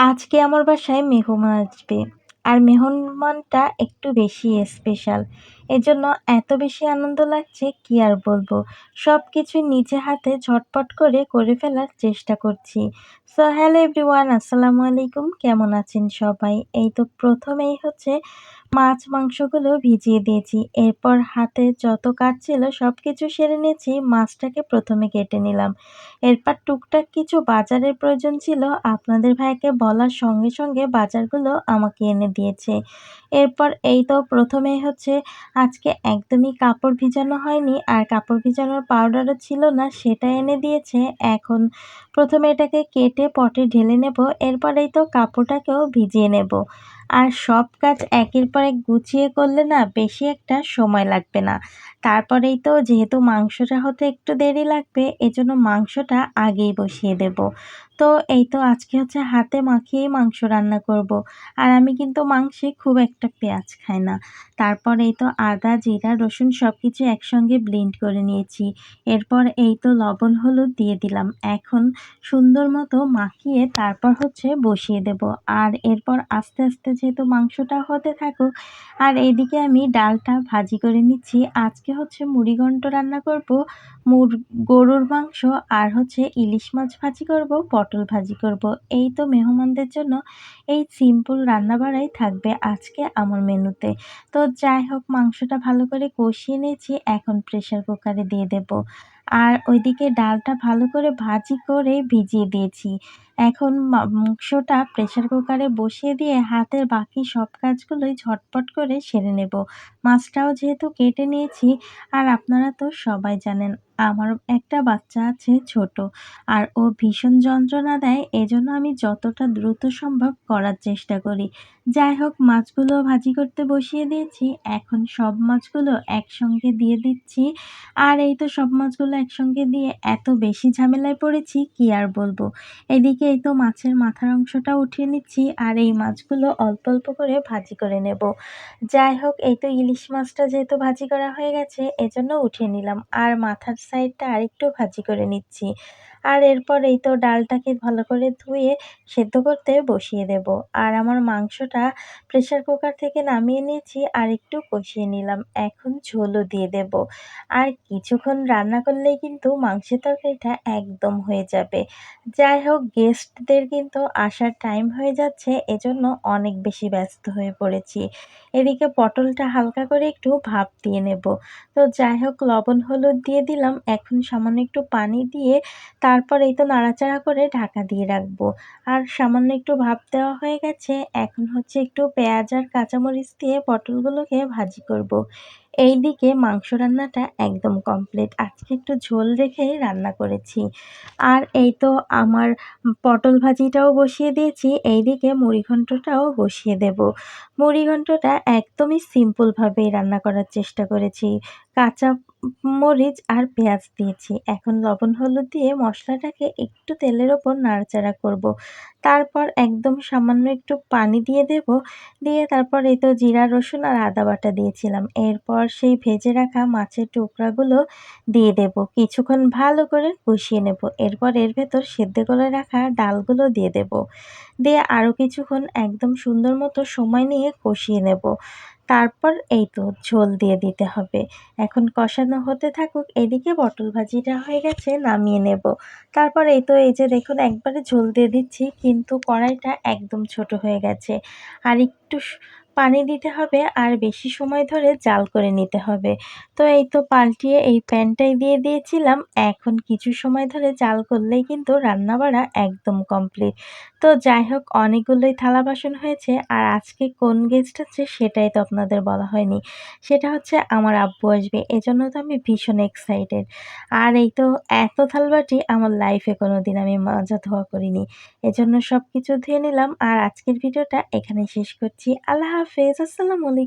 আজকে আমার বাসায় মেহমান আসবে। আর মেহমানটা একটু বেশি স্পেশাল এজন্য এত বেশি আনন্দ লাগছে, কি আর বলব? সব কিছু নিজে হাতে ঝটপট করে করে ফেলার চেষ্টা করছি। সো হ্যালো এভরিওয়ান আসসালামু আলাইকুম। কেমন আছেন সবাই? এই তো প্রথমেই হচ্ছে মাছ মাংসগুলো ভিজিয়ে দিয়েছি। এরপর হাতে যত কাজ ছিল সব কিছু সেরে নিয়েছি, মাছটাকে প্রথমে কেটে নিলাম। এরপর টুকটাক কিছু বাজারের প্রয়োজন ছিল, আপনাদের ভাইকে বলার সঙ্গে সঙ্গে বাজারগুলো আমাকে এনে দিয়েছে। এরপর এই তো প্রথমেই হচ্ছে, আজকে একদমই কাপড় ভিজানো হয়নি আর কাপড় ভিজানোর পাউডারও ছিল না, সেটা এনে দিয়েছে। এখন প্রথমে এটাকে কেটে পটে ঢেলে নেব, এরপর এই তো কাপড়টাকেও ভিজিয়ে নেব। আর সব কাজ একের পর এক গুছিয়ে করলে না বেশি একটা সময় লাগবে না। তারপরেই তো যেহেতু মাংসটা হতে একটু দেরি লাগবে, এজন্য মাংসটা আগেই বসিয়ে দেব। তো এই তো আজকে হচ্ছে হাতে মাখিয়েই মাংস রান্না করব। আর আমি কিন্তু মাংসে খুব একটা পেঁয়াজ খাই না। তারপর এই তো আদা, জিরা, রসুন সব কিছু একসঙ্গে ব্লেন্ড করে নিয়েছি। এরপর এই তো লবণ, হলুদ দিয়ে দিলাম। এখন সুন্দর মতো মাখিয়ে তারপর হচ্ছে বসিয়ে দেব। আর এরপর আস্তে আস্তে যেহেতু মাংসটা হতে থাকুক, আর এইদিকে আমি ডালটা ভাজি করে নিচ্ছি। আজকে হচ্ছে মুড়িঘণ্ট রান্না করব। মুর, গরুর মাংস আর হচ্ছে ইলিশ মাছ ভাজি করব, পটল ভাজি করব। এই তো মেহমানদের জন্য এই সিম্পল রান্নাবাড়াই থাকবে আজকে আমার মেনুতে। তো যাই হোক, মাংসটা ভালো করে কষিয়ে নিয়েছি, এখন প্রেশার কুকারে দিয়ে দেব। আর ওইদিকে ডালটা ভালো করে ভাজি করে ভিজিয়ে দিয়েছি। এখন মাংসটা প্রেশার কুকারে বসিয়ে দিয়ে হাতের বাকি সব কাজগুলোই ঝটপট করে সেরে নেব। মাছটাও যেহেতু কেটে নিয়েছি, আর আপনারা তো সবাই জানেন আমার একটা বাচ্চা আছে ছোট, আর ও ভীষণ যন্ত্রণা দেয়, এজন্য আমি যতটা দ্রুত সম্ভব করার চেষ্টা করি। যাই হোক, মাছগুলো ভাজি করতে বসিয়ে দিয়েছি, এখন সব মাছগুলো একসঙ্গে দিয়ে দিচ্ছি, আর এই তো সব মাছগুলো একসঙ্গে দিয়ে এত বেশি ঝামেলায় পড়েছি, কি আর বলব। এদিকে এই তো মাছের মাথার অংশটা উঠিয়ে নিচ্ছি, আর এই মাছগুলো অল্প অল্প করে ভাজি করে নেব। যাই হোক, এই তো ইলিশ মাছটা যেহেতু ভাজি করা হয়ে গেছে, এজন্য উঠিয়ে নিলাম। আর মাথার সাইডটা আরেকটু ভাজি করে নিচ্ছি। আর এরপর এই তো ডালটাকে ভালো করে ধুয়ে সেদ্ধ করতে বসিয়ে দেব। আর আমার মাংসটা প্রেশার কুকার থেকে নামিয়ে নিয়েছি আর একটু কষিয়ে নিলাম। এখন ঝোলও দিয়ে দেব। আর কিছুক্ষণ রান্না করলেই কিন্তু মাংসের তরকারিটা একদম হয়ে যাবে। যাই হোক, গেস্টদের কিন্তু আসার টাইম হয়ে যাচ্ছে, এজন্য অনেক বেশি ব্যস্ত হয়ে পড়েছি। এদিকে পটলটা হালকা করে একটু ভাপ দিয়ে নেব। তো যাই হোক, লবণ হলুদ দিয়ে দিলাম। এখন সামান্য একটু পানি দিয়ে তারপর এই তো নাড়াচাড়া করে ঢাকা দিয়ে রাখব। আর সামান্য একটু ভাপ দেওয়া হয়ে গেছে, এখন হচ্ছে একটু পেঁয়াজ আর কাঁচামরিচ দিয়ে পটলগুলোকে ভাজি করব। এই দিকে মাংস রান্নাটা একদম কমপ্লিট আজকে একটু ঝোল রেখে রান্না করেছি। আর এই তো আমার পটল ভাজিটাও বসিয়ে দিয়েছি এই দিকে মুড়িঘণ্টটাও বসিয়ে দেব। মুড়িঘণ্টটা একদমই সিম্পলভাবে রান্না করার চেষ্টা করেছি। কাঁচা মরিচ আর পেঁয়াজ দিয়েছি। এখন লবণ, হলুদ দিয়ে মশলাটাকে একটু তেলের ওপর নাড়াচাড়া করব। তারপর একদম সামান্য একটু পানি দিয়ে দেব। দিয়ে তারপর এই তো জিরা, রসুন আর আদা বাটা দিয়েছিলাম। এরপর সেই ভেজে রাখা মাছের টুকরাগুলো দিয়ে দেব। কিছুক্ষণ ভালো করে কষিয়ে নেব। এরপর এর ভেতর সেদ্ধ করে রাখা ডালগুলো দিয়ে দেব। দিয়ে আরও কিছুক্ষণ একদম সুন্দর মতো সময় নিয়ে কষিয়ে নেব। তারপর এই তো ঝোল দিয়ে দিতে হবে। এখন কষানো হতে থাকুক, এদিকে পটল ভাজিটা হয়ে গেছে, নামিয়ে নেব। তারপর এই তো, এই যে দেখুন, একবারে ঝোল দিয়ে দিচ্ছি, কিন্তু কড়াইটা একদম ছোট হয়ে গেছে। আর একটু পানি দিতে হবে, আর বেশি সময় ধরে জাল করে নিতে হবে। তো এই তো পাল্টিয়ে এই প্যানটাই দিয়ে দিয়েছিলাম। এখন কিছু সময় ধরে জাল করলেই কিন্তু রান্নাবাড়া একদম কমপ্লিট। তো যাই হোক, অনেকগুলোই থালা বাসন হয়েছে আর আজকে কোন গেস্ট আছে সেটাই তো আপনাদের বলা হয়নি। সেটা হচ্ছে আমার আব্বু আসবে, এজন্য তো আমি ভীষণ এক্সাইটেড আর এই তো এত থালবাটি আমার লাইফে কোনো দিন আমি মজা ধোয়া করিনি। এজন্য সব কিছু ধুয়ে নিলাম আর আজকের ভিডিওটা এখানে শেষ করছি। আল্লাহ হাফেজ, আসসালামু আলাইকুম।